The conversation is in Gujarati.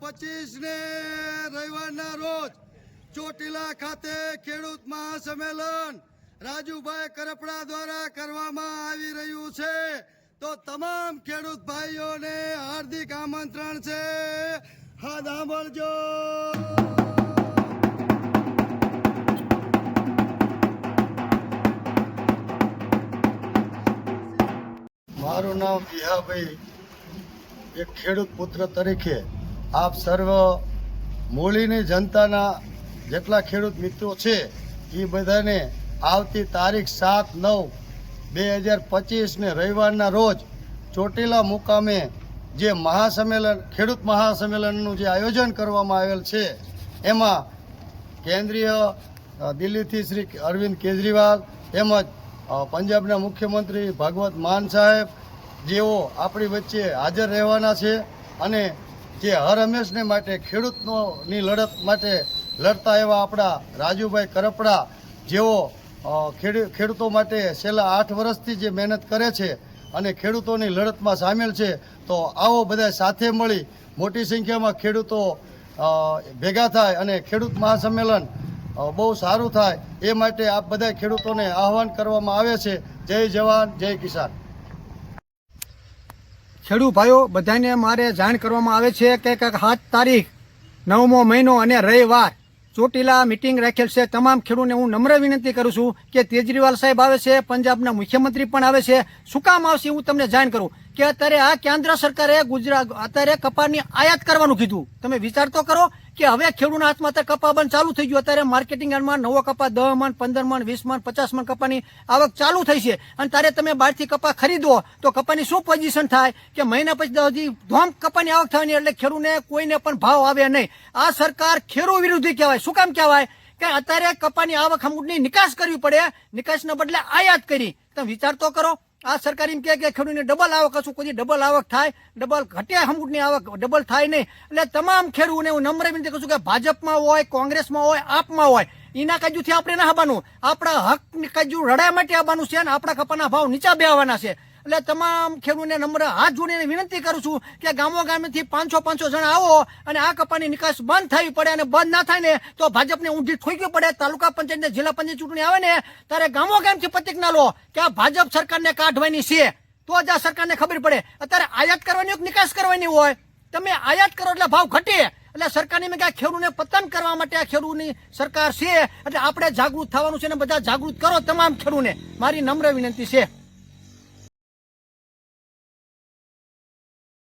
પચીસ ને રવિવારના રોજ ચોટીલા ખાતે ખેડૂત મહાસંમેલન રાજુભાઈ કરપડા દ્વારા કરવામાં આવી રહ્યું છે. તો તમામ ખેડૂત ભાઈઓને હાર્દિક આમંત્રણ છે. હા સાંભળજો. મારું નામ વિહાભાઈ એક ખેડૂત પુત્ર તરીકે આપ સર્વ મૂળીની જનતાના જેટલા ખેડૂત મિત્રો છે, એ બધાને આવતી તારીખ સાત નવ બે હજાર પચીસને રવિવારના રોજ ચોટીલા મુકામે જે મહાસંમેલન, ખેડૂત મહાસંમેલનનું જે આયોજન કરવામાં આવેલ છે, એમાં કેન્દ્રીય દિલ્હીથી શ્રી અરવિંદ કેજરીવાલ, તેમજ પંજાબના મુખ્યમંત્રી ભગવત માન સાહેબ જેઓ આપણી વચ્ચે હાજર રહેવાના છે અને જે હર હંમેશને માટે ખેડૂતોની લડત માટે લડતા એવા આપણા રાજુભાઈ કરપડા, જેઓ ખેડૂતો માટે છેલ્લા આઠ વર્ષથી જે મહેનત કરે છે અને ખેડૂતોની લડતમાં સામેલ છે, તો આવો બધા સાથે મળી મોટી સંખ્યામાં ખેડૂતો ભેગા થાય અને ખેડૂત મહાસંમેલન બહુ સારું થાય એ માટે આપ બધા ખેડૂતોને આહવાન કરવામાં આવે છે. જય જવાન, જય કિસાન. ખેડૂત ભાઈઓ, બધાને મારે જાણ કરવામાં આવે છે કે સાત તારીખ, નવમો મહિનો અને રવિવાર. ચોટીલા મિટિંગ રાખેલ છે. તમામ ખેડૂતને હું નમ્ર વિનંતી કરું છું કે કેજરીવાલ સાહેબ આવે છે, પંજાબના મુખ્યમંત્રી પણ આવે છે. શું કામ આવશે હું તમને જાણ કરું કે અત્યારે આ કેન્દ્ર સરકારે ગુજરાત, અત્યારે કપાસની આયાત કરવાનું કીધું. તમે વિચાર તો કરો કે હવે ખેડૂતના હાથમાં અત્યારે કપા બંધ ચાલુ થઈ ગયું. અત્યારે માર્કેટિંગ યાર્ડમાં નવો કપા દહ મણ, પંદર મણ, વીસ મણ, પચાસ મણ કપાની આવક ચાલુ થઈ છે. અને તારે તમે બહારથી કપા ખરીદો, તો કપાની શું પોઝિશન થાય? કે મહિના પછી હજી ધોમ કપાની આવક થવાની એટલે ખેડૂતને કોઈને પણ ભાવ આવે નહીં. આ સરકાર ખેડૂત વિરોધી કહેવાય. શું કામ કહેવાય? કે અત્યારે કપાની આવક અમુકની નિકાસ કરવી પડે. નિકાસના બદલે આયાત કરી. તમે વિચાર તો કરો. આ સરકાર એમ કહે કે ખેડૂતને ડબલ આવક હશું, કોઈ ડબલ આવક થાય, ડબલ ઘટે હમુકની આવક, ડબલ થાય નહીં. એટલે તમામ ખેડૂતને હું નમ્ર વિનંતી કરું છું કે ભાજપમાં હોય, કોંગ્રેસમાં હોય, આપમાં હોય, એના કાજુથી આપણે ના આવવાનું. આપણા હક કાજુ રડાય માટે આવવાનું છે અને આપણા કપાના ભાવ નીચા બે આવવાના છે. એટલે તમામ ખેડૂતને નમ્ર હાથ જોડીને વિનંતી કરું છું કે ગામો ગામેથી પાંચસો પાંચસો જણા આવો અને આ કપાની નિકાસ બંધ થવી પડે અને બંધ ના થાય ને તો ભાજપને ઊંધી ઠોકવી પડે, તાલુકા પંચાયત ને જિલ્લા પંચાયત ચૂંટણી આવે ને ત્યારે ગામો ગામથી પ્રતિજ્ઞા લો કે આ ભાજપ સરકારને કાઢવાની છે. તો જ આ સરકારને ખબર પડે. અત્યારે આયાત કરવાની નિકાસ કરવાની હોય? તમે આયાત કરો એટલે ભાવ ઘટે. એટલે સરકારની મેં ક્યાં ખેડૂતને પતન કરવા માટે આ ખેડૂતની સરકાર છે. એટલે આપણે જાગૃત થવાનું છે ને બધા જાગૃત કરો તમામ ખેડૂતને. મારી નમ્ર વિનંતી છે.